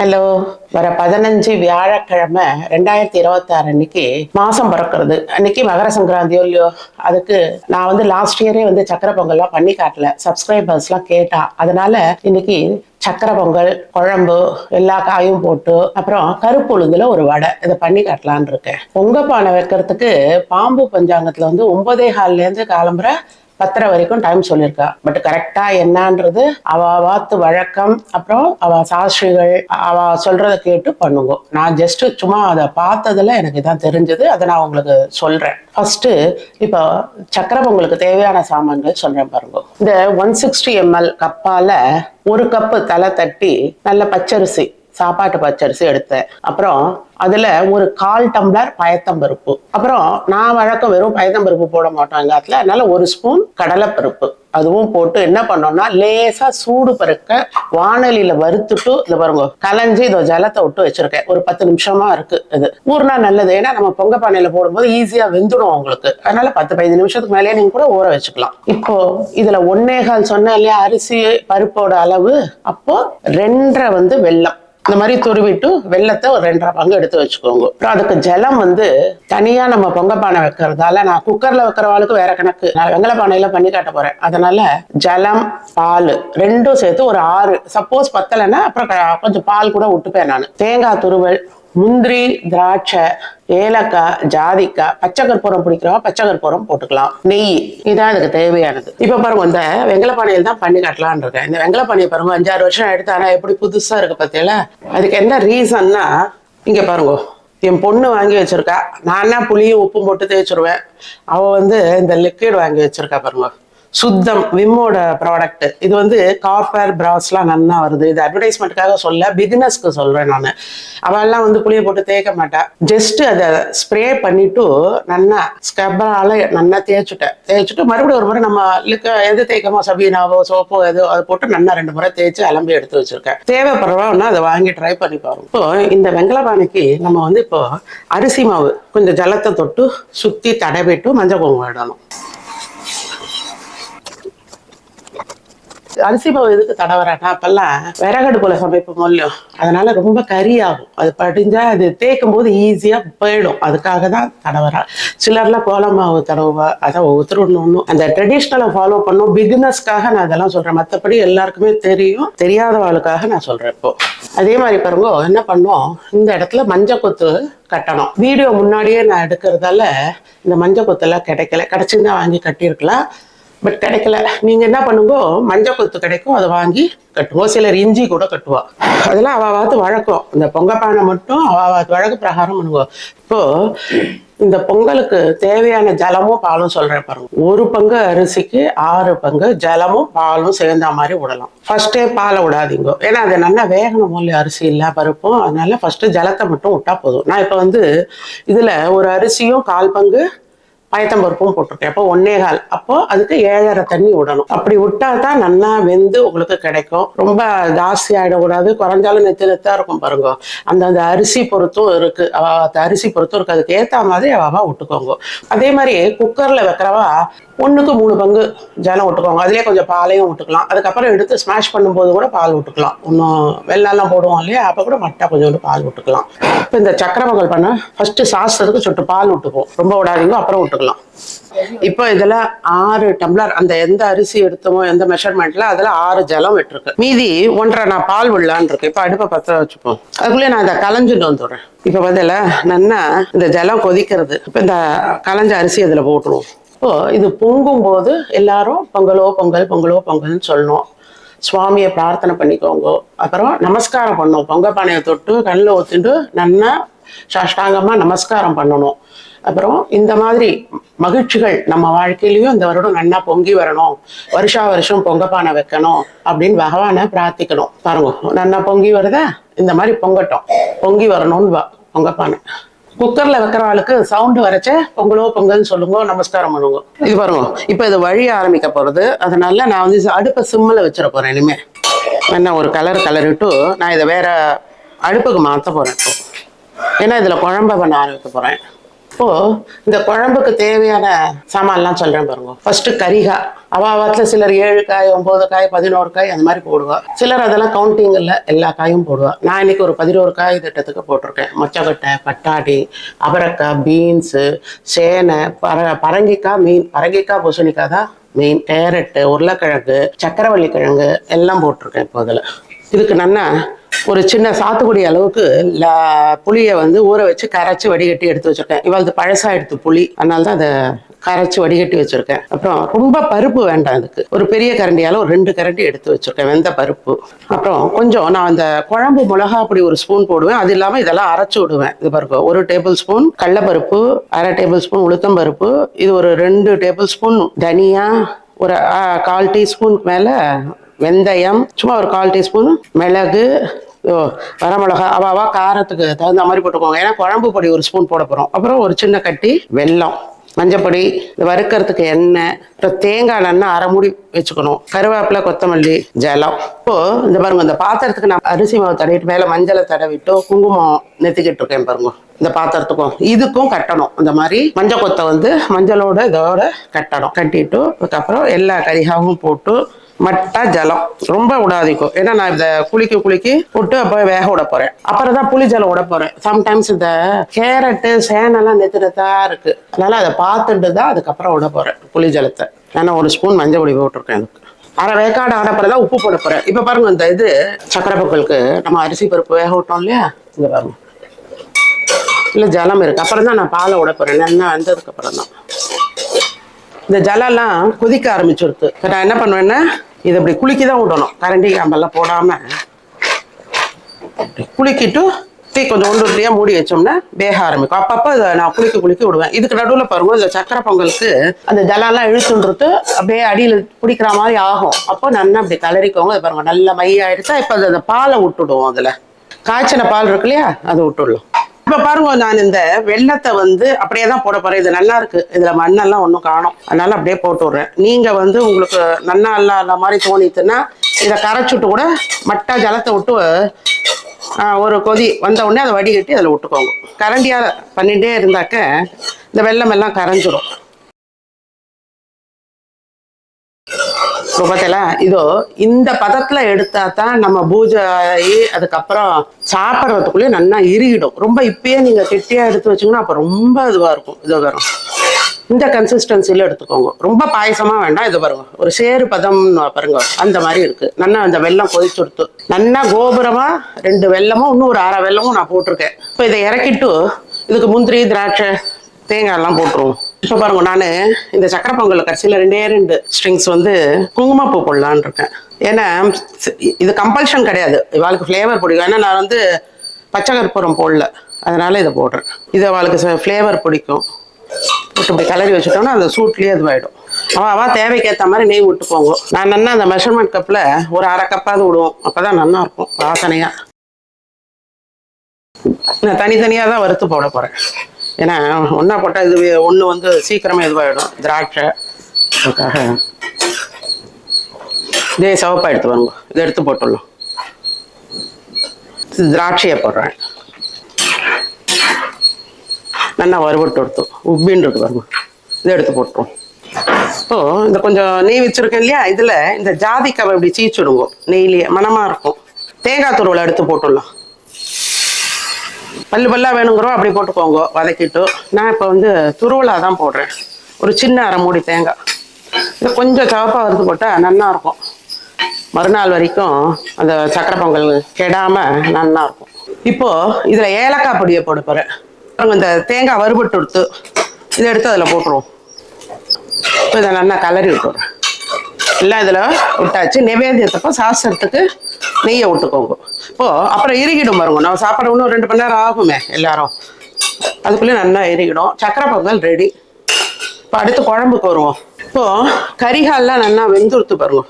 Hello வர பதினஞ்சு வியாழக்கிழமை ரெண்டாயிரத்தி இருபத்தாறு அன்னைக்கு மாசம் பிறக்கிறது. அன்னைக்கு மகர சங்கராந்தியோ இல்லையோ அதுக்கு நான் வந்து லாஸ்ட் இயரே வந்து சக்கரை பொங்கல்லாம் பண்ணி காட்டல. சப்ஸ்கிரைபர்ஸ்லாம் கேட்டா. அதனால இன்னைக்கு சக்கரை பொங்கல் குழம்பு எல்லா காயும் போட்டு அப்புறம் கருப்பு உளுந்துல ஒரு வடை. இதை பண்ணி காட்டலான்னு இருக்கேன். பொங்க பானை வைக்கிறதுக்கு பாம்பு பஞ்சாங்கத்துல வந்து ஒன்பதே கால்ல இருந்து காலம்புற பத்தரை வரைக்கும் டைம் சொல்லியிருக்கா. பட் கரெக்டா என்னன்றது அவ வாத்து வழக்கம். அப்புறம் அவ சாஸ்திரிகள் அவ சொல்றத கேட்டு பண்ணுங்க. நான் ஜஸ்ட் சும்மா அதை பார்த்ததுல எனக்கு இதான் தெரிஞ்சது. அதை நான் உங்களுக்கு சொல்றேன். ஃபர்ஸ்ட் இப்போ சக்கரம் உங்களுக்கு தேவையான சாமான்கள் சொல்றேன் பாருங்க. இந்த ஒன் சிக்ஸ்டி எம்எல் கப்பால ஒரு கப்பு தலை தட்டி நல்ல பச்சரிசி சாப்பாட்டு பச்சரிசி எடுத்தேன். அப்புறம் அதுல ஒரு கால் டம்ளர் பயத்தம்பருப்பு அப்புறம் நான் வழக்கம் வெறும் பயத்தம்பருப்பு போட மாட்டோம் எங்க அதனால ஒரு ஸ்பூன் கடலைப்பருப்பு. அதுவும் போட்டு என்ன பண்ணோம்னா லேசா சூடு பருக்க வானலியில வறுத்துட்டு இதை பாருங்க கலைஞ்சி இதை ஜலத்தை விட்டு வச்சிருக்கேன். ஒரு பத்து நிமிஷமா இருக்கு இது. ஊர்னா நல்லது. ஏன்னா நம்ம பொங்க பானையில போடும்போது ஈஸியா வெந்துடும் உங்களுக்கு அதனால பத்து பதினஞ்சு நிமிஷத்துக்கு மேலேயே நீங்க கூட ஊற வச்சுக்கலாம். இப்போ இதுல ஒன்னே கால் சொன்ன இல்லையா? அரிசி பருப்போட அளவு. அப்போ ரெண்டரை வந்து வெல்லம். இந்த மாதிரி துருவிட்டு வெள்ளத்தை ஒரு ரெண்டரை பங்கு எடுத்து வச்சுக்கோங்க. அப்புறம் அதுக்கு ஜலம் வந்து தனியா நம்ம பொங்க பானை வைக்கிறதால நான் குக்கர்ல வைக்கிறவாளுக்கு வேற கணக்கு. நான் வெங்கல பானையில பண்ணி காட்ட போறேன். அதனால ஜலம் பால் ரெண்டும் சேர்த்து ஒரு ஆறு. சப்போஸ் பத்தலைன்னா அப்புறம் க- கொஞ்சம் பால் கூட விட்டுப்பேன் நான். தேங்காய் துருவல் முந்திரி திராட்சை ஏலக்காய் ஜாதிக்காய் பச்சை கற்பூரம் பிடிக்கிறவா பச்சை கற்பூரம் போட்டுக்கலாம். நெய் இதான் அதுக்கு தேவையானது. இப்ப பாருங்க இந்த வெங்கலப்பானையில் தான் பண்ணி காட்டலாம்னு இருக்கேன். இந்த வெங்கலப்பானையை பாருங்க அஞ்சாறு வருஷம் எடுத்து ஆனா எப்படி புதுசா இருக்கு பத்தியில அதுக்கு என்ன ரீசன்னா இங்க பாருங்க என் பொண்ணு வாங்கி வச்சிருக்கா. நான் புளியும் உப்பும் போட்டு தேய்ச்சிருவேன். அவ வந்து இந்த லிக்விட் வாங்கி வச்சிருக்கா பாருங்க. சுத்தம் விம்மோட ப்ராடக்ட் இது வந்து காப்பர் பிராஸ்லாம் நல்லா வருது. இது அட்வர்டைஸ்மெண்ட்டுக்காக சொல்ல பிகினஸ்க்கு சொல்றேன் நான். அவெல்லாம் வந்து புளியை போட்டு தேய்க்க மாட்டா. ஜஸ்ட் அதை ஸ்ப்ரே பண்ணிட்டு நல்லா ஸ்கப்பரால நல்லா தேய்ச்சுட்டேன். தேய்ச்சிட்டு மறுபடியும் ஒரு முறை நம்ம லிக்க எது தேய்க்கமோ சபீனாவோ சோப்போ எதோ அதை போட்டு நல்லா ரெண்டு முறை தேய்ச்சி அலம்பி எடுத்து வச்சிருக்கேன். தேவைப்படுறவன்னா அதை வாங்கி ட்ரை பண்ணி பாருங்க. இப்போ இந்த வெங்கல பானைக்கு நம்ம வந்து இப்போ அரிசி மாவு கொஞ்சம் ஜலத்தை தொட்டு சுத்தி தடவிட்டு மஞ்சள் குங்குமம் இடணும். அரிசி மாவு எதுக்கு தடவறேன்னா அப்பெல்லாம் விறகடுப்புல சமைப்போம் இல்லையோ அதனால ரொம்ப கறி ஆகும் அது படிஞ்சா அது தேய்க்கும் போது ஈஸியா போயிடும். அதுக்காக தான் தடவரா சிலர்லாம் கோலம் மாவு தடவுவா. அதை ஒவ்வொருத்தரும் ஒன்று ஒன்றும் அந்த ட்ரெடிஷ்னலை ஃபாலோ பண்ணும். பிகினஸ்க்காக நான் அதெல்லாம் சொல்றேன். மற்றபடி எல்லாருக்குமே தெரியும். தெரியாதவளுக்காக நான் சொல்றேன் இப்போ. அதே மாதிரி பாருங்க என்ன பண்ணுவோம்? இந்த இடத்துல மஞ்சள் கொத்து கட்டணும். வீடியோ முன்னாடியே நான் எடுக்கிறதால இந்த மஞ்சள் கொத்தெல்லாம் கிடைக்கல. கிடைச்சிருந்தா வாங்கி கட்டியிருக்கலாம். பட் கிடைக்கல. நீங்க என்ன பண்ணுங்க மஞ்சள் கொத்து கிடைக்கும் அதை வாங்கி கட்டுவோம் சிலர் இஞ்சி கூட கட்டுவா. அதெல்லாம் அவ வாத்து வழக்கம். இந்த பொங்க பானை மட்டும் அவ வாத்து வழக்கு பிரகாரம் பண்ணுவோம் இப்போ இந்த பொங்கலுக்கு தேவையான ஜலமும் பாலும் சொல்றேன் பாருங்க. ஒரு பங்கு அரிசிக்கு ஆறு பங்கு ஜலமும் பாலும் சேர்ந்த மாதிரி விடலாம். ஃபர்ஸ்டே பாலை விடாதீங்க. ஏன்னா அது நல்லா வேகணும் இல்லையா? அரிசி இல்லை பருப்பும். அதனால ஃபர்ஸ்ட் ஜலத்தை மட்டும் விட்டா போதும். நான் இப்போ வந்து இதுல ஒரு அரிசியும் கால் பங்கு பயத்தம்பருப்பும் போட்டிருக்கேன். அப்போ ஒன்னே கால். அப்போ அதுக்கு ஏழரை தண்ணி விடணும். அப்படி விட்டா தான் நல்லா வெந்து உங்களுக்கு கிடைக்கும். ரொம்ப ஜாஸ்தி ஆயிடக்கூடாது. குறைஞ்சாலும் நெத்து நெத்தா இருக்கும் பாருங்க. அந்த அந்த அரிசி பொறுத்தும் இருக்கு. அவ அந்த அரிசி பொறுத்தும் இருக்கு. அதுக்கு ஏற்ற மாதிரி அவாவா விட்டுக்கோங்க. அதே மாதிரி குக்கர்ல வைக்கிறவா ஒண்ணுக்கு மூணு பங்கு ஜலம் விட்டுக்கோங்க. அதுலயே கொஞ்சம் பாலையும் விட்டுக்கலாம். அதுக்கப்புறம் எடுத்து ஸ்மாஷ் பண்ணும்போது கூட பால் விட்டுக்கலாம். இன்னும் வெள்ளெல்லாம் போடுவோம் இல்லையா? அப்போ கூட மட்டை கொஞ்சோண்டு பால் விட்டுக்கலாம். இப்போ இந்த சக்கரை பொங்கல் பண்ண ஃபர்ஸ்ட் சாஸ்திரத்துக்கு சொட்டு பால் விட்டுப்போம் ரொம்ப விடாதீங்க. அப்புறம் போட்டுக்கலாம் இப்போ இதுல ஆறு டம்ளர் அந்த எந்த அரிசி எடுத்தோமோ எந்த மெஷர்மெண்ட்ல அதுல ஆறு ஜலம் விட்டுருக்கு. மீதி ஒன்றரை நான் பால் விடலான் இருக்கு இப்போ அடுப்பை பற்ற வச்சுப்போம். அதுக்குள்ளே நான் இதை கலைஞ்சிட்டு வந்துடுறேன். இப்போ பதில நல்லா இந்த ஜலம் கொதிக்கிறது. இப்போ இந்த கலைஞ்ச அரிசி இதுல போட்டுருவோம். இப்போ இது பொங்கும் போது எல்லாரும் பொங்கலோ பொங்கல் பொங்கலோ பொங்கல்னு சொல்லணும். சுவாமியை பிரார்த்தனை பண்ணிக்கோங்க. அப்புறம் நமஸ்காரம் பண்ணோம். பொங்க பானையை தொட்டு கண்ணில் ஊத்திட்டு நல்லா சாஷ்டாங்கமாக நமஸ்காரம் பண்ணணும். அப்புறம் இந்த மாதிரி மகிழ்ச்சிகள் நம்ம வாழ்க்கையிலையும் இந்த வருடம் நல்லா பொங்கி வரணும். வருஷா வருஷம் பொங்கப்பானை வைக்கணும் அப்படின்னு பகவானை பிரார்த்திக்கணும். பாருங்க நல்லா பொங்கி வருதா? இந்த மாதிரி பொங்கட்டும். பொங்கி வரணும்னு வா பொங்க குக்கர்ல வைக்கிற ஆளுக்கு சவுண்டு வரைச்ச பொங்கலோ பொங்கல்னு சொல்லுங்க நமஸ்காரம் பண்ணுங்க. இது பாருங்க இப்போ இது வழி ஆரம்பிக்க போறது. அதனால நான் வந்து அடுப்பை சிம்மில் வச்சிட போறேன் இனிமே. என்ன ஒரு கலர் கலரிட்டு நான் இதை வேற அடுப்புக்கு மாற்ற போறேன். ஏன்னா இதில் குழம்ப பண்ண ஆரம்பிக்க போகிறேன் இப்போது இந்த குழம்புக்கு தேவையான சாமான்லாம் சொல்கிறேன் பாருங்க. ஃபர்ஸ்ட் கரிகா. அவாவத்தில் சிலர் ஏழு காய் ஒம்பது காய் பதினோரு காய் அந்த மாதிரி போடுவா. சிலர் அதெல்லாம் கவுண்டிங் இல்லை எல்லா காயும் போடுவா. நான் இன்னைக்கு ஒரு பதினோரு காய் திட்டத்துக்கு போட்டிருக்கேன். மொச்சக்கொட்டை பட்டாடி அவரக்காய் பீன்ஸு சேனை பர பரங்கிக்காய் மீன். பரங்கிக்காய் பூசணிக்காய் தான் மீன் கேரட்டு உருளைக்கிழங்கு சக்கரவள்ளி கிழங்கு எல்லாம் போட்டிருக்கேன் இப்போ அதில் இதுக்கு நான் ஒரு சின்ன சாத்துக்குடி அளவுக்கு புளியை வந்து ஊற வச்சு கரைச்சி வடிகட்டி எடுத்து வச்சிருக்கேன். இவளது பழசா எடுத்து புளி. அதனால தான் அதை கரைச்சி வடிகட்டி வச்சிருக்கேன். அப்புறம் ரொம்ப பருப்பு வேண்டாம் இதுக்கு ஒரு பெரிய கரண்டியால ஒரு ரெண்டு கரண்டி எடுத்து வச்சிருக்கேன் வெந்த பருப்பு. அப்புறம் கொஞ்சம் நான் அந்த குழம்பு மிளகா பொடி ஒரு ஸ்பூன் போடுவேன். அது இல்லாமல் இதெல்லாம் அரைச்சு விடுவேன் இது பருப்பு ஒரு டேபிள் ஸ்பூன் கடலப்பருப்பு அரை டேபிள் ஸ்பூன் உளுத்தம் பருப்பு. இது ஒரு ரெண்டு டேபிள் ஸ்பூன் தனியா ஒரு கால் டீஸ்பூனுக்கு மேலே வெந்தயம். சும்மா ஒரு கால் டீஸ்பூன் மிளகு வரமிளகா அவாவா காரத்துக்கு தகுந்த மாதிரி போட்டுக்கோங்க. ஏன்னா குழம்பு பொடி ஒரு ஸ்பூன் போட போகிறோம் அப்புறம் ஒரு சின்ன கட்டி வெல்லம் மஞ்சப்பொடி இது வறுக்கிறதுக்கு எண்ணெய் அப்புறம் தேங்காய் எண்ணெய் அரை மூடி வச்சுக்கணும். கருவேப்பிலை கொத்தமல்லி ஜலம். இப்போ இந்த பாருங்க இந்த பாத்திரத்துக்கு நான் அரிசி மாவு தடவிட்டு மேலே மஞ்சளை தடவிட்டு குங்குமம் நெத்திக்கிட்டு இருக்கேன் பாருங்க. இந்த பாத்திரத்துக்கும் இதுக்கும் கட்டணும். இந்த மாதிரி மஞ்சள் கொத்தை வந்து மஞ்சளோட இதோட கட்டணும். கட்டிட்டு அதுக்கப்புறம் எல்லா கரிகாவும் போட்டு மட்டா ஜலம். ரொம்ப விடாதிக்கும் ஏன்னா நான் இதை குளிக்க குளிக்கி விட்டு அப்போ வேக விட போறேன். அப்புறம் தான் புளி ஜலம் விட போறேன். சம்டைம்ஸ் இந்த கேரட்டு சேனெல்லாம் நெத்து இருக்கு. அதனால அதை பார்த்துட்டு தான் அதுக்கப்புறம் விட போறேன் புளி ஜலத்தை. ஏன்னா ஒரு ஸ்பூன் மஞ்சள் பொடி போட்டிருக்கேன் அதுக்கு அரை வேக்காடு ஆட தான் உப்பு போட போறேன். இப்போ பாருங்க இந்த இது சக்கரை பொங்கலுக்கு நம்ம அரிசி பருப்பு வேக விட்டோம் இல்லையா? இந்த பாருங்க. இல்லை ஜலம் இருக்கு. அப்புறம் தான் நான் பாலை விட போறேன். நல்லா வந்ததுக்கு அப்புறம் தான். இந்த ஜலம்லாம் கொதிக்க ஆரம்பிச்சிருது. நான் என்ன பண்ணுவேன்னா இதை இப்படி குலுக்கி தான் விடணும் கரண்டி காம்பெல்லாம் போடாம. குளிக்கிட்டு குலுக்கிட்டு டீ கொஞ்சம் ஒன்று உருளையாக மூடி வச்சோம்னா வேக ஆரம்பிக்கும். அப்பப்போ இதை நான் குளிக்க குளிக்க விடுவேன். இதுக்கு நடுவில் பாருங்க இந்த சக்கரை பொங்கலுக்கு அந்த ஜலம்லாம் இழுத்துன்றது அப்படியே அடியில் பிடிக்கிற மாதிரி ஆகும். அப்போ நல்லா அப்படி கலரிக்கோங்க இது பாருங்க நல்ல மையாயிடுச்சா? இப்போ அந்த பாலை விட்டுடுவோம் அதில். காய்ச்சின பால் இருக்கு இல்லையா? அதை விட்டுடலாம். இப்ப பாருங்க நான் இந்த வெள்ளத்தை வந்து அப்படியே தான் போட போறேன். இது நல்லா இருக்கு. இதுல மண்ணெல்லாம் ஒன்றும் காணும். அதனால அப்படியே போட்டு விடுறேன். நீங்க வந்து உங்களுக்கு நல்லா இல்லாத மாதிரி தோணித்துன்னா இதை கரைச்சுட்டு கூட மட்டா ஜலத்தை விட்டு ஒரு கொதி வந்த உடனே அதை வடிகட்டி அதில் விட்டுக்கோங்க. கரண்டியால் பண்ணிகிட்டே இருந்தாக்க இந்த வெள்ளம் எல்லாம் கரைஞ்சிரும். பார்த்தீங்களா இதோ இந்த பதத்துல எடுத்தா தான் நம்ம பூஜை ஆகி அதுக்கப்புறம் சாப்பிட்றதுக்குள்ளேயே நல்லா இறுகிடும் ரொம்ப இப்பயே நீங்க கெட்டியா எடுத்து வச்சீங்கன்னா அப்போ ரொம்ப இதுவா இருக்கும். இது வரும் இந்த கன்சிஸ்டன்சியில எடுத்துக்கோங்க. ரொம்ப பாயசமா வேண்டாம். இது பாருங்க. ஒரு சேறு பதம்னு பாருங்க. அந்த மாதிரி இருக்கு. நல்லா அந்த வெல்லம் கொதிச்சுடுத்து நல்லா கோபுரமா ரெண்டு வெள்ளமும் இன்னும் ஒரு அரை வெல்லமும் நான் போட்டிருக்கேன். இப்போ இதை இறக்கிட்டு இதுக்கு முந்திரி திராட்சை தேங்காய் எல்லாம் போட்டுருவோம். இப்போ பாருங்க நான் இந்த சக்கரை பொங்கல் கடைசியில் ரெண்டே ரெண்டு ஸ்ட்ரிங்ஸ் வந்து குங்குமப்பூ போடலான்னு இருக்கேன். ஏன்னா இது கம்பல்ஷன் கிடையாது. இவாளுக்கு ஃப்ளேவர் பிடிக்கும். ஏன்னா நான் வந்து பச்சை கற்பூரம் போடல. அதனால இதை போடுறேன். இது அவளுக்கு ஃப்ளேவர் பிடிக்கும். போட்டு இப்படி கலரி வச்சுட்டோம்னா அந்த சூட்லேயே இதுவாகிடும் அவள் அவள் தேவைக்கேற்ற மாதிரி நெய் விட்டு போங்க. நான் நல்லா அந்த மெஷர்மெண்ட் கப்பில் ஒரு அரை கப்பாவது விடுவோம். அப்போ தான் நல்லா இருக்கும். வாசனையாக நான் தனித்தனியாக தான் வறுத்து போட போகிறேன் ஏன்னா ஒன்றா போட்டால் இது ஒன்று வந்து சீக்கிரமாக இதுவாகிடும் திராட்சை அதுக்காக இதே சிவப்பாக எடுத்து வாங்க இதை எடுத்து போட்டுடலாம். திராட்சையை போடுறேன். நல்லா வறுபட்டு எடுத்து உப்பின்னு இருக்கு பாருங்க. இதை எடுத்து போட்டுருவோம். இப்போ இந்த கொஞ்சம் நெய் வச்சுருக்கேன் இல்லையா? இதில் இந்த ஜாதிக்காவை இப்படி சீச்சுடுங்க நெய்லியே மணமாக இருக்கும். தேங்காய் துருவலை எடுத்து போட்டுடலாம். பல்லு பல்லா வேணுங்கிறோம் அப்படி போட்டுக்கோங்க வதக்கிட்டு. நான் இப்போ வந்து துருவலா தான் போடுறேன். ஒரு சின்ன அரை மூடி தேங்காய். இது கொஞ்சம் சவப்பாக வறுத்து போட்டால் நல்லா இருக்கும் மறுநாள் வரைக்கும் அந்த சக்கரை பொங்கல் கெடாமல் நல்லா இருக்கும் இப்போ இதில் ஏலக்காய் பொடியை போட போகிறேன் இந்த தேங்காய் வறுபட்டு எடுத்து இதை எடுத்து அதில் போட்டுருவோம். இப்போ இதை நல்லா கலரி விட்டுறேன். எல்லாம் இதில் விட்டாச்சு. நிவேதியத்தப்போ சாஸ்திரத்துக்கு நெய்யை விட்டுக்கோங்க இப்போ அப்புறம் இறுகிடும் பாருங்க. நம்ம சாப்பிட இன்னும் ரெண்டு மணி நேரம் ஆகுமே எல்லாரும். அதுக்குள்ளே நல்லா இறுகிடும். சக்கரை பொங்கல் ரெடி இப்போ அடுத்து குழம்புக்கு வருவோம். இப்போ கரிகாலெலாம் நல்லா வெந்துருத்து பாருங்க.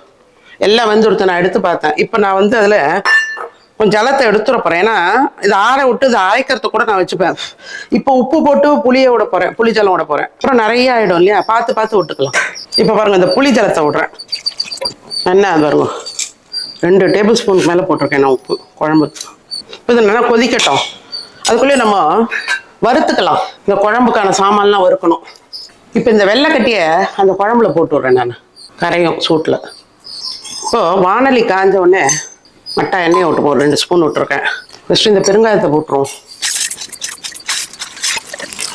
எல்லாம் வெந்துருத்து நான் எடுத்து பார்த்தேன். இப்போ நான் வந்து அதில் கொஞ்சம் ஜலத்தை எடுத்துட போகிறேன் ஏன்னா இது ஆற விட்டு இதை அரைக்கிறதுக்கு கூட நான் வச்சுப்பேன். இப்போ உப்பு போட்டு புளியை விட போகிறேன் புளி ஜலம் விட போகிறேன் அப்புறம் நிறைய ஆகிடும் இல்லையா? பார்த்து பார்த்து விட்டுக்கலாம். இப்போ பாருங்க இந்த புளி ஜலத்தை விட்றேன். என்ன பாருங்க. ரெண்டு டேபிள் ஸ்பூனுக்கு மேலே போட்டிருக்கேன் நான் உப்பு குழம்புக்கு இப்போ இது நல்லா கொதிக்கட்டும். அதுக்குள்ளேயே நம்ம வறுத்துக்கலாம். இந்த குழம்புக்கான சாமான்லாம் வறுக்கணும். இப்போ இந்த வெள்ளைக்கட்டியை அந்த குழம்புல போட்டு விட்றேன் நான். கரையும் சூட்டில். இப்போது வானலி காஞ்ச உடனே மட்டா எண்ணெயை விட்டு போ ரெண்டு ஸ்பூன் விட்டுருக்கேன். ஃபஸ்ட்டு இந்த பெருங்காயத்தை போட்டுருவோம்.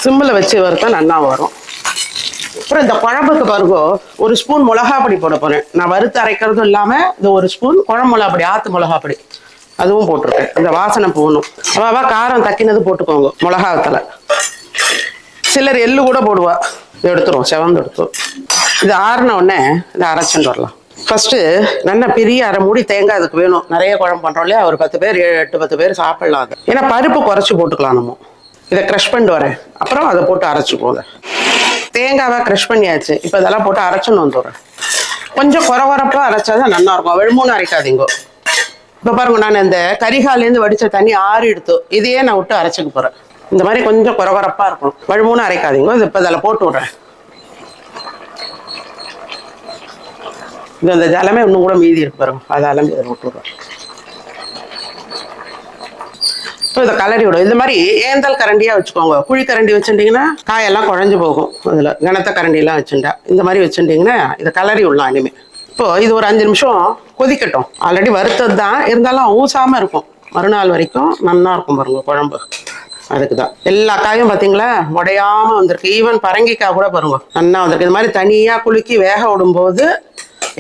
சிம்மில் வச்சு வறுத்தா நல்லா வரும். அப்புறம் இந்த குழம்புக்கு பாருங்க ஒரு ஸ்பூன் மிளகா பொடி போட போகிறேன் நான் வறுத்து அரைக்கிறதும் இல்லாமல் இந்த ஒரு ஸ்பூன் குழம்பு மிளகா பொடி ஆற்று மிளகா பொடி. அதுவும் போட்டிருக்கேன். இந்த வாசனை போகணும். அவாவா காரம் தக்கினது போட்டுக்கோங்க மிளகாத்துல சிலர் எள்ளு கூட போடுவா. இது எடுத்துரும் செவந்து எடுத்துரும் இது ஆறின உடனே இதை அரைச்சிட்டு வரலாம். ஃபர்ஸ்ட் நல்ல பெரிய அரை மூடி தேங்காய் அதுக்கு வேணும். நிறைய குழம்பு பண்ணுறோம் இல்லையா? ஒரு பத்து பேர் ஏழு எட்டு பத்து பேர் சாப்பிடலாம் அது. ஏன்னா பருப்பு குறைச்சி போட்டுக்கலாம் நம்ம. இதை க்ரஷ் பண்ணிட்டு வரேன். அப்புறம் அதை போட்டு அரைச்சிக்கோங்க அதை தேங்காவை க்ரஷ் பண்ணியாச்சு. இப்போ இதெல்லாம் போட்டு அரைச்சுன்னு வந்துடுறேன். கொஞ்சம் குறை குறப்பாக அரைச்சாதான் தான் இருக்கும். வெள்மூணு அரைக்காதீங்க. இப்போ பாருங்க நான் இந்த கரிகாலேருந்து வடிச்ச தண்ணி ஆறு எடுத்து இதையே நான் விட்டு அரைச்சிக்க போறேன். இந்த மாதிரி கொஞ்சம் குறை குறப்பாக இருக்கணும். வழுமூணு அரைக்காதீங்க. இது இப்போ இதில் போட்டு விட்றேன். இங்கே அந்த ஜலமே இன்னும் கூட மீதி இருக்கு பாருங்க. அதெல்லாம் இதில் விட்டுருவோம் இப்போ இதை கலரி விடும். இந்த மாதிரி ஏந்தல் கரண்டியாக வச்சுக்கோங்க. குழி கரண்டி வச்சுட்டிங்கன்னா காயெல்லாம் குழஞ்சு போகும். அதில் கனத்த கரண்டிலாம் வச்சுட்டா. இந்த மாதிரி வச்சுட்டிங்கன்னா இதை கலரி விடலாம் இனிமேல் இப்போ இது ஒரு அஞ்சு நிமிஷம் கொதிக்கட்டும். ஆல்ரெடி வறுத்தது தான். இருந்தாலும் ஊசாமல் இருக்கும். மறுநாள் வரைக்கும் நல்லா இருக்கும் பாருங்க குழம்பு. அதுக்கு தான். எல்லா காயும் பார்த்தீங்களா உடையாமல் வந்திருக்கு. ஈவன் பரங்கிக்காய் கூட பாருங்க நல்லா வந்திருக்கு. இந்த மாதிரி தனியாக குலுக்கி வேக விடும்போது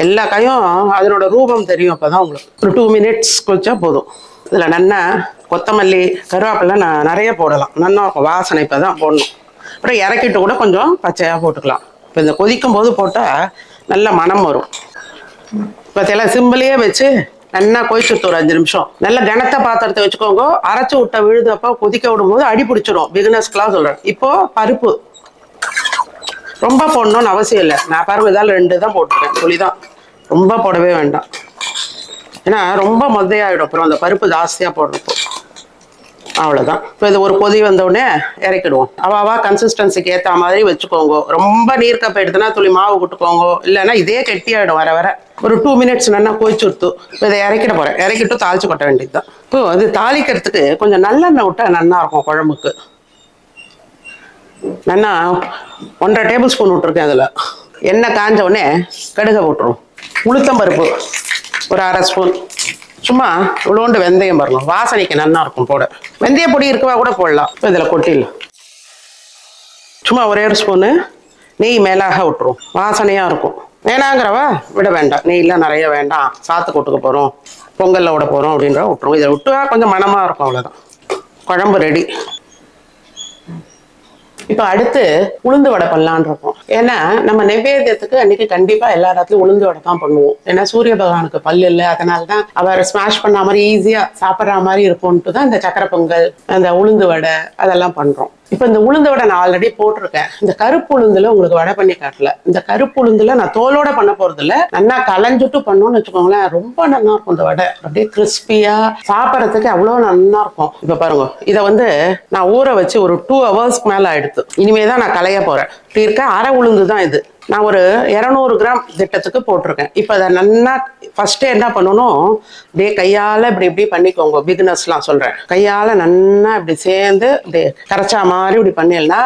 எல்லா காயும் அதனோட ரூபம் தெரியும் அப்பதான் உங்களுக்கு. ஒரு டூ மினிட்ஸ் கொதிச்சா போதும். இதில் நல்லா கொத்தமல்லி கருவேப்பிலை நான் நிறைய போடலாம். நல்லா இருக்கும் வாசனை இப்போ தான் போடணும். அப்புறம் இறக்கிட்டு கூட கொஞ்சம் பச்சையாக போட்டுக்கலாம். இப்போ இந்த கொதிக்கும் போது போட்டால் நல்ல மணம் வரும். பார்த்தீங்களா சிம்பிளையே வச்சு நல்லா கொதிச்சுட்டு ஒரு அஞ்சு நிமிஷம். நல்ல கனத்த பாத்திரத்தை வச்சுக்கோங்க. அரைச்சி விட்ட விழுதப்போ கொதிக்க விடும்போது அடி பிடிச்சிரும். பிகினர்ஸ்க்கெலாம் சொல்கிறேன் இப்போ பருப்பு. ரொம்ப போடணும்னு அவசியம் இல்லை. நான் பாருங்க இதால் ரெண்டு தான் போட்டுருக்கேன். துளி தான் ரொம்ப போடவே வேண்டாம். ஏன்னா ரொம்ப மொத்தையாயிடும். அப்புறம் அந்த பருப்பு ஜாஸ்தியாக போடுறப்போ. அவ்வளோதான் இப்போ இது ஒரு கொதி வந்த இறக்கிடுவோம். அவாவா கன்சிஸ்டன்சிக்கு ஏற்ற மாதிரி வச்சுக்கோங்க. ரொம்ப நீர் கப் எடுத்துனா துளி மாவு விட்டுக்கோங்க இல்லைன்னா இதே கெட்டியாகிடும் வர வர. ஒரு டூ மினிட்ஸ் நல்லா கொதிச்சு விட்டு இப்போ இதை இறக்கிட போகிறேன் இறக்கிட்டு தாளிச்சு கொட்ட வேண்டியது தான் இப்போ அது தாளிக்கிறதுக்கு கொஞ்சம் நல்லெண்ணெய் விட்டா நல்லா இருக்கும் குழம்புக்கு. நல்லா ஒன்றரை டேபிள் ஸ்பூன் விட்டுருக்கேன் அதில். எண்ணெய் காஞ்ச உடனே கடுகை போட்டுரும். உளுத்தம்பருப்பு ஒரு அரை ஸ்பூன் சும்மா இவ்வளோண்டு வெந்தயம் வரணும். வாசனைக்கு நல்லா இருக்கும் போட. வெந்தய பொடி இருக்கவா கூட போடலாம். இப்போ இதில் கொட்டிடலாம். சும்மா ஒரே ஒரு ஸ்பூனு நெய் மேலாக விட்டுரும். வாசனையாக இருக்கும். வேணாங்கிறவா? விட வேண்டாம். நெய்லாம் நிறைய வேண்டாம். சாத்து கொட்டுக்க போகிறோம் பொங்கலில் விட போகிறோம் அப்படின்ற விட்டுரும். இதை விட்டுவா கொஞ்சம் மனமாக இருக்கும் அவ்வளோதான் குழம்பு ரெடி இப்போ அடுத்து உளுந்து வடை பண்ணலான் இருக்கோம். ஏன்னா நம்ம நைவேத்தியத்துக்கு அன்னைக்கு கண்டிப்பா எல்லா இடத்துலயும் உளுந்து வடை தான் பண்ணுவோம். ஏன்னா சூரிய பகவானுக்கு பல்லு இல்லை அதனால தான் அவர் ஸ்மாஷ் பண்ண மாதிரி ஈஸியா சாப்பிட்ற மாதிரி இருக்கும்ட்டு தான் இந்த சக்கரை பொங்கல் அந்த உளுந்து வடை அதெல்லாம் பண்றோம். இப்போ இந்த உளுந்த வடை நான் ஆல்ரெடி போட்டிருக்கேன். இந்த கருப்பு உளுந்துல உங்களுக்கு வடை பண்ணி காட்டல. இந்த கருப்பு உளுந்துல நான் தோலோட பண்ண போறதில்ல. நல்லா கலைஞ்சிட்டு பண்ணோம்னு வச்சுக்கோங்களேன் ரொம்ப நல்லா இருக்கும் இந்த வடை. அப்படியே கிறிஸ்பியா சாப்பிட்றதுக்கு அவ்வளோ நல்லா இருக்கும் இப்போ பாருங்க இதை வந்து நான் ஊற வச்சு ஒரு டூ ஹவர்ஸ்க்கு மேலே ஆயிடுத்து. இனிமே தான் நான் களைய போறேன். இப்படி இருக்க அரை உளுந்து தான் இது. நான் ஒரு இரநூறு கிராம் திட்டத்துக்கு போட்டிருக்கேன். இப்போ அதை நல்லா ஃபஸ்ட்டு என்ன பண்ணணும்? அப்படியே கையால் இப்படி இப்படி பண்ணிக்கோங்க. பிகினர்ஸ்லாம் சொல்கிறேன் கையால் நல்லா இப்படி சேர்ந்து இப்படி கரைச்சா மாதிரி இப்படி பண்ணிடனா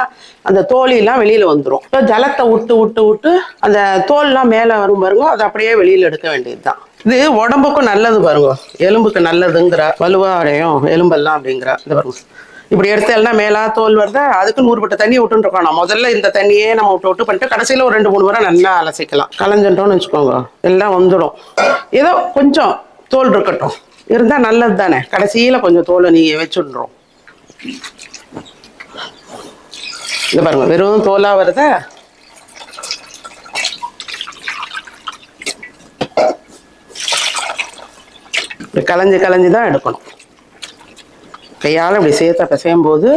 அந்த தோலிலாம் வெளியில் வந்துடும் இப்போ ஜலத்தை விட்டு விட்டு விட்டு அந்த தோல்லாம் மேலே வரும் பாருங்க அதை அப்படியே வெளியில் எடுக்க வேண்டியது தான் இது உடம்புக்கும் நல்லது பாருங்க. எலும்புக்கு நல்லதுங்கிற வலுவா அடையும். எலும்பெல்லாம் அப்படிங்கிற இந்த பாருங்க. இப்படி எடுத்தேன்னா மேலா தோல் வருது? அதுக்கு நூறுபட்ட தண்ணி விட்டுருக்கோம் நான் முதல்ல இந்த தண்ணியே நம்ம விட்டு விட்டு பண்ணிட்டு கடைசியில் ஒரு ரெண்டு மூணு முறை நல்லா அலசிக்கலாம். கலைஞ்சிட்டோம்னு வச்சுக்கோங்க. எல்லாம் வந்துடும். ஏதோ கொஞ்சம் தோல் இருக்கட்டும். இருந்தால் நல்லது தானே கடைசியில் கொஞ்சம் தோலை நீங்கள் வச்சுடுறோம். இந்த பாருங்க வெறும் தோலாக வருதா? கலைஞ்சு கலைஞ்சு தான் எடுக்கணும். கையால் இப்படி சேர்த்த பிசையும் போது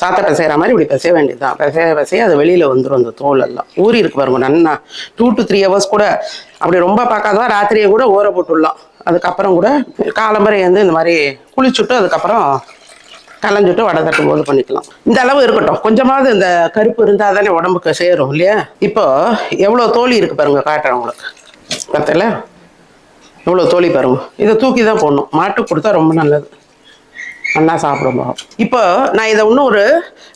சாத்த பிசைகிற மாதிரி இப்படி பிசைய வேண்டியதுதான். பிசைய பிசைய அது வெளியில் வந்துடும் அந்த தோல் எல்லாம். ஊறி இருக்கு பாருங்க நன்னா. டூ டு த்ரீ ஹவர்ஸ் கூட அப்படி ரொம்ப பார்க்காதான் ராத்திரியை கூட ஊற போட்டுடலாம். அதுக்கப்புறம் கூட காலம்பரை வந்து இந்த மாதிரி குளிச்சுட்டு அதுக்கப்புறம் கலைஞ்சிட்டு வடை தட்டும் போது பண்ணிக்கலாம். இந்த அளவு இருக்கட்டும். கொஞ்சமாவது இந்த கருப்பு இருந்தால் தானே உடம்புக்கு சேரும் இல்லையா? இப்போ எவ்வளோ தோழி இருக்கு பாருங்க காட்டுறேன் உங்களுக்கு. பார்த்தல எவ்வளோ தோழி பாருங்க. இதை தூக்கி தான் போடணும். மாட்டுக்கு கொடுத்தா ரொம்ப நல்லது. நல்லா சாப்பிடுவோம் இப்போ நான் இதை இன்னும் ஒரு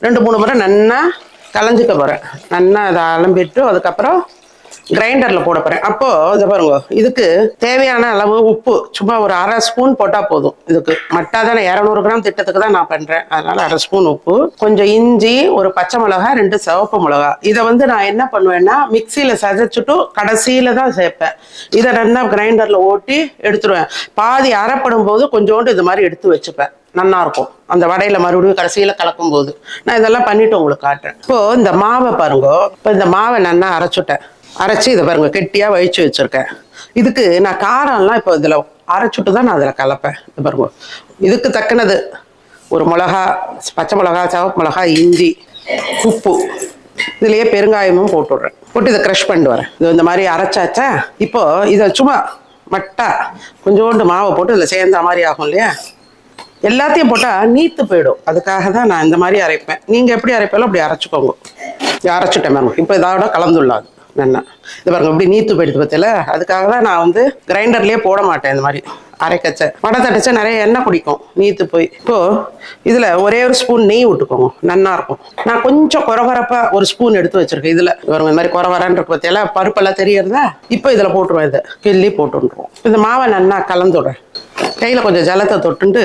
ரெண்டு மூணு முறை நல்லா கலைஞ்சிக்க போகிறேன் நல்லா இதை அலம்பிட்டு அதுக்கப்புறம் கிரைண்டரில் போட போகிறேன் அப்போது இதை பாருங்க. இதுக்கு தேவையான அளவு உப்பு. சும்மா ஒரு அரை ஸ்பூன் போட்டால் போதும். இதுக்கு மட்டா தானே இரநூறு கிராம் திட்டத்துக்கு தான் நான் பண்ணுறேன் அதனால அரை ஸ்பூன் உப்பு கொஞ்சம் இஞ்சி ஒரு பச்சை மிளகா ரெண்டு சிவப்பு மிளகா இதை வந்து நான் என்ன பண்ணுவேன்னா மிக்சியில் சதைச்சுட்டு கடைசியில் தான் சேர்ப்பேன். இதை நல்லா கிரைண்டரில் ஓட்டி எடுத்துருவேன். பாதி அரைப்படும் போது கொஞ்சோண்டு இது மாதிரி எடுத்து வச்சுப்பேன். நல்லாயிருக்கும் அந்த வடையில மறுபடியும் கடைசியில் கலக்கும் போது நான் இதெல்லாம் பண்ணிட்டு உங்களுக்கு காட்டுறேன். இப்போ இந்த மாவை பாருங்க. இப்போ இந்த மாவை நல்லா அரைச்சுட்டேன். அரைச்சி இதை பாருங்க கெட்டியா வழித்து வச்சிருக்கேன். இதுக்கு நான் காரம்லாம் இப்போ இதில் அரைச்சுட்டு தான் நான் அதில் கலப்பேன். இது பாருங்க. இதுக்கு தக்கனது ஒரு மிளகா பச்சை மிளகா சிவப்பு மிளகா இஞ்சி உப்பு. இதுலயே பெருங்காயமும் போட்டு விட்றேன் போட்டு இதை க்ரஷ் பண்ணிட்டு வரேன். இது இந்த மாதிரி அரைச்சாச்சா? இப்போ இதை சும்மா மட்டா கொஞ்சோண்டு மாவை போட்டு இதில் சேர்ந்த மாதிரி ஆகும் இல்லையா? எல்லாத்தையும் போட்டால் நீத்து போயிடும். அதுக்காக தான் நான் இந்த மாதிரி அரைப்பேன். நீங்கள் எப்படி அரைப்பாலும் அப்படி அரைச்சிக்கோங்க. அரைச்சிட்டேன் மேம் இப்போ இதோட கலந்துள்ளாது நல்லா. இது பாருங்க இப்படி நீத்து போயிடுது பத்தியில அதுக்காக தான் நான் வந்து கிரைண்டர்லேயே போட மாட்டேன் இந்த மாதிரி. அரைக்கச்ச. வடை தட்டச்ச நிறைய எண்ணெய் குடிக்கும் நீத்து போய். இப்போ இதில் ஒரே ஒரு ஸ்பூன் நெய் விட்டுக்கோங்க நன்னா இருக்கும். நான் கொஞ்சம் குறகுறப்பா ஒரு ஸ்பூன் எடுத்து வச்சிருக்கேன் இதில். பாருங்க இந்த மாதிரி குறவரான் இருக்கு பத்தியில பருப்பெல்லாம் தெரியறதா? இப்போ இதில் போட்டுருவேன் இதை. கிள்ளி போட்டுருவோம். இந்த மாவை நன்னா கலந்துடுறேன் கையில் கொஞ்சம் ஜலத்தை தொட்டுண்டு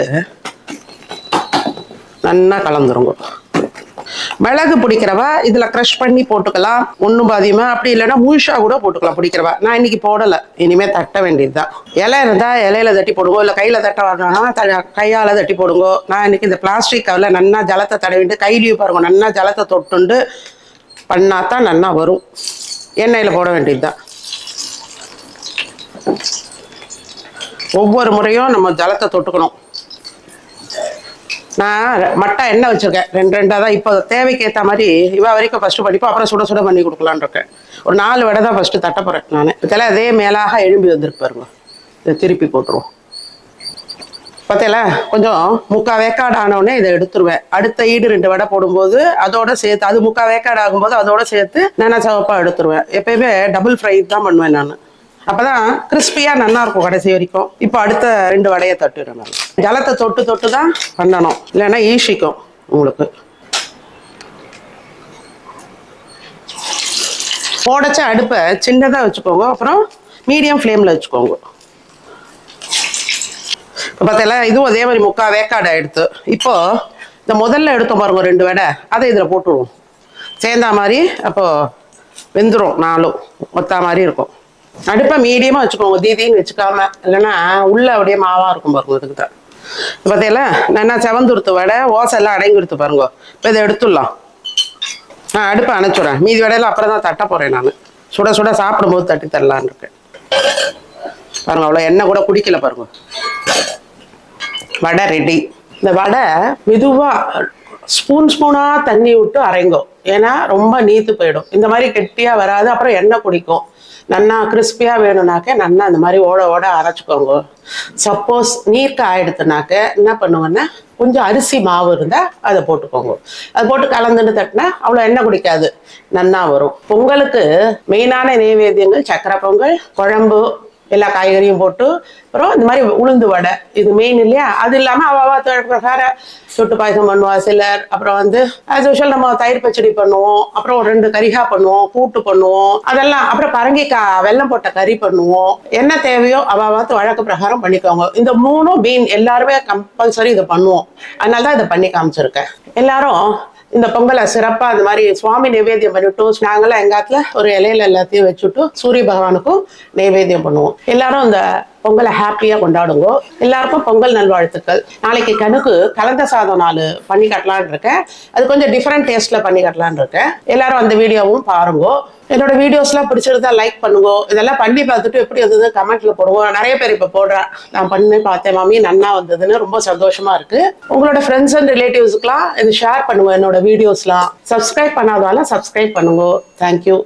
நல்லா கலந்துருங்க. மிளகு பிடிக்கிறவ இதில் க்ரஷ் பண்ணி போட்டுக்கலாம். ஒன்றும் பாதியமா? அப்படி இல்லைன்னா முழுஷா கூட போட்டுக்கலாம் பிடிக்கிறவா. நான் இன்னைக்கு போடலை. இனிமேல் தட்ட வேண்டியதுதான். இலை இருந்தால் இலையில தட்டி போடுங்க இல்லை கையில் தட்ட வரணும்னா த கையால் தட்டி போடுங்க. நான் இன்னைக்கு இந்த பிளாஸ்டிக் கவரில் நல்லா ஜலத்தை தடவிட்டு கையிலையும் பாருங்க நல்லா ஜலத்தை தொட்டுண்டு பண்ணாதான் நல்லா வரும். எண்ணெயில் போட வேண்டியதுதான். ஒவ்வொரு முறையும் நம்ம ஜலத்தை தொட்டுக்கணும். நான் மட்டை எண்ணெய் வச்சிருக்கேன். ரெண்டு ரெண்டாக தான். இப்போ தேவைக்கு ஏற்ற மாதிரி இவா வரைக்கும் ஃபஸ்ட்டு படிப்போம் அப்புறம் சுட சுட பண்ணி கொடுக்கலான்னு இருக்கேன். ஒரு நாலு வடை தான் ஃபஸ்ட்டு தட்ட போகிறேன் நான். இதெல்லாம் அதே மேலாக எழும்பி வந்திருப்பாருங்க இதை திருப்பி போட்டுருவோம். பார்த்தீங்களா கொஞ்சம் முக்கா வேக்காடு ஆனவுடனே இதை எடுத்துருவேன். அடுத்த ஈடு ரெண்டு வடை போடும்போது அதோட சேர்த்து அது முக்கா வேக்காடு ஆகும்போது அதோட சேர்த்து நான் சிவப்பாக எடுத்துருவேன். எப்பயுமே டபுள் ஃப்ரை தான் பண்ணுவேன் நான். அப்பதான் கிறிஸ்பியா நல்லா இருக்கும் கடைசி வரைக்கும். இப்போ அடுத்த ரெண்டு வடையை தட்டுறேன் நான். ஜலத்தை தொட்டு தொட்டு தான் பண்ணணும். இல்லைன்னா ஈஷிக்கும் உங்களுக்கு. போடச்ச அடுப்பை சின்னதாக வச்சுக்கோங்க. அப்புறம் மீடியம் ஃப்ளேமில் வச்சுக்கோங்க. இப்போ பார்த்தீங்களா இதுவும் அதே மாதிரி முக்கா வேக்காடை எடுத்து. இப்போ இந்த முதல்ல எடுத்தோம் பாருங்க ரெண்டு வடை. அதை இதில் போட்டுருவோம். சேர்ந்தா மாதிரி அப்போ வெந்துடும் நாலும் ஒத்தா மாதிரி இருக்கும். அடுப்பை மீடியமாக வச்சுக்கோங்க தீதின்னு வச்சுக்காம. இல்லைன்னா உள்ள அப்படியே மாவாக இருக்கும் பாருங்க இதுக்கு தான் பார்த்தீங்களா என்ன செவந்துருத்து வடை ஓசை எல்லாம் அடங்கிருத்து பாருங்க. இப்போ இதை எடுத்துடலாம். நான் அடுப்பை அணைச்சுடுறேன். மீதி வடையில அப்புறம் தான் தட்ட போகிறேன் நான். சுட சுட சாப்பிடும்போது தட்டி தரலான் இருக்கேன். பாருங்க அவ்வளோ எண்ணெய் கூட குடிக்கல பாருங்க. வடை ரெடி இந்த வடை மெதுவாக ஸ்பூன் ஸ்பூனாக தண்ணி விட்டு அரைங்கோ. ஏன்னா ரொம்ப நீத்து போயிடும். இந்த மாதிரி கெட்டியாக வராது அப்புறம் எண்ணெய் குடிக்கும். நன்னா கிறிஸ்பியாக வேணும்னாக்க நன்னா இந்த மாதிரி ஓட ஓட அரைச்சிக்கோங்க. சப்போஸ் நீர்க்க ஆயிடுத்துனாக்க என்ன பண்ணுவேன்னா கொஞ்சம் அரிசி மாவு இருந்தால் அதை போட்டுக்கோங்க. அது போட்டு கலந்துட்டு தட்டினா அவ்வளோ எண்ணெய் குடிக்காது. நன்னா வரும். பொங்கலுக்கு மெயினான நெய்வேத்தியங்கள் சக்கரை பொங்கல் குழம்பு எல்லா காய்கறியும் போட்டு அப்புறம் இந்த மாதிரி உளுந்து வடை இது மெயின் இல்லையா? அது இல்லாமல் அவ பிரகார சொட்டு பாயசம் பண்ணுவா சிலர். அப்புறம் வந்து ஆஸ் யூஷுவல் நம்ம தயிர் பச்சடி பண்ணுவோம். அப்புறம் ஒரு ரெண்டு கரிகா பண்ணுவோம் கூட்டு பண்ணுவோம். அதெல்லாம் அப்புறம் பரங்கிக்காய் வெல்லம் போட்ட கறி பண்ணுவோம். என்ன தேவையோ அவ அவத்து வழக்கு பிரகாரம் பண்ணிக்கோங்க. இந்த மூணும் மீன் எல்லாருமே கம்பல்சரி இதை பண்ணுவோம். அதனால தான் இதை பண்ணி காமிச்சிருக்கேன். எல்லாரும் இந்த பொங்கலை சிறப்பாக அந்த மாதிரி சுவாமி நைவேத்தியம் பண்ணிவிட்டு நாங்களாம் எங்காத்துல ஒரு இலையில எல்லாத்தையும் வச்சுட்டு சூரிய பகவானுக்கும் நைவேத்தியம் பண்ணுவோம். எல்லாரும் இந்த பொங்கலை ஹாப்பியாக கொண்டாடுங்க. எல்லாருக்கும் பொங்கல் நல்வாழ்த்துக்கள். நாளைக்கு கணுக்கு கலந்த சாதம் நாள் பண்ணி கட்டலான் இருக்கேன். அது கொஞ்சம் டிஃப்ரெண்ட் டேஸ்ட்டில் பண்ணி கட்டலான் இருக்கேன். எல்லாரும் அந்த வீடியோவும் பாருங்க. என்னோட வீடியோஸ்லாம் பிடிச்சிருந்தா லைக் பண்ணுங்க. இதெல்லாம் பண்ணி பார்த்துட்டு எப்படி வந்தது கமெண்ட்ல போடுவோம் நிறைய பேர் இப்போ போடுறா. நான் பண்ணி பார்த்தேன் மாமி. நன்னா வந்ததுன்னு ரொம்ப சந்தோஷமா இருக்கு. உங்களோட ஃப்ரெண்ட்ஸ் அண்ட் ரிலேட்டிவ்ஸ்க்குலாம் இது ஷேர் பண்ணுவோம் என்னோட வீடியோஸ்லாம் சப்ஸ்கிரைப் பண்ணாதாலும் சப்ஸ்கிரைப் பண்ணுங்க. Thank you